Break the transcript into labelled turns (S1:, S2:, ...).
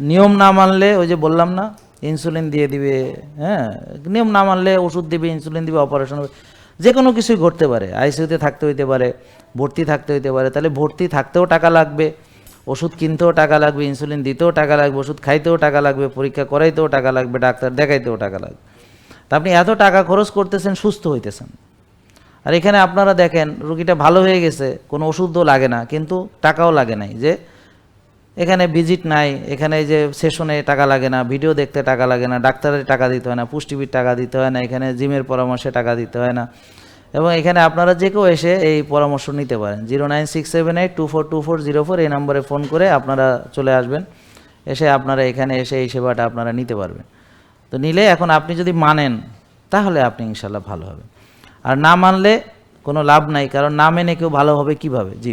S1: নিয়ম না মানলে ওই যে বললাম না ইনসুলিন দিয়ে দিবে হ্যাঁ? নিয়ম না মানলে ওষুধ দিবে ইনসুলিন দিবে অপারেশন হবে। যে কোনো কিছুই ঘটতে পারে। আইসিইউতে থাকতে হইতে পারে, ভর্তি থাকতে হইতে পারে। তাহলে ভর্তি থাকতেও টাকা লাগবে, ওষুধ কিনতেও টাকা লাগবে ইনসুলিন দিতেও টাকা লাগবে, ওষুধ খাইতেও টাকা লাগবে, পরীক্ষা করাইতেও টাকা লাগবে, ডাক্তার দেখাইতেও টাকা লাগবে। তা আপনি এত টাকা খরচ করতেছেন, সুস্থ হইতেছেন। আর এখানে আপনারা দেখেন, রুগীটা ভালো হয়ে গেছে, কোনো ওষুধও লাগে না, কিন্তু টাকাও লাগে নাই। যে এখানে ভিজিট নাই, এখানে যে সেশনে টাকা লাগে না ভিডিও দেখতে টাকা লাগে না, ডাক্তারের টাকা দিতে হয় না পুষ্টিবির টাকা দিতে হয় না, এখানে জিমের পরামর্শে টাকা দিতে হয় না। এবং এখানে আপনারা যে কেউ এসে এই পরামর্শ নিতে পারেন। Zero nine six seven eight two four two four zero four এই নম্বরে ফোন করে আপনারা চলে আসবেন। এসে আপনারা এখানে এসে এই সেবাটা আপনারা নিতে পারবেন। তো নিলে এখন আপনি যদি মানেন, তাহলে আপনি ইনশাল্লাহ ভালো হবে আর না মানলে কোনো লাভ নাই, কারণ না মেনে কেউ ভালো হবে কীভাবে? জি।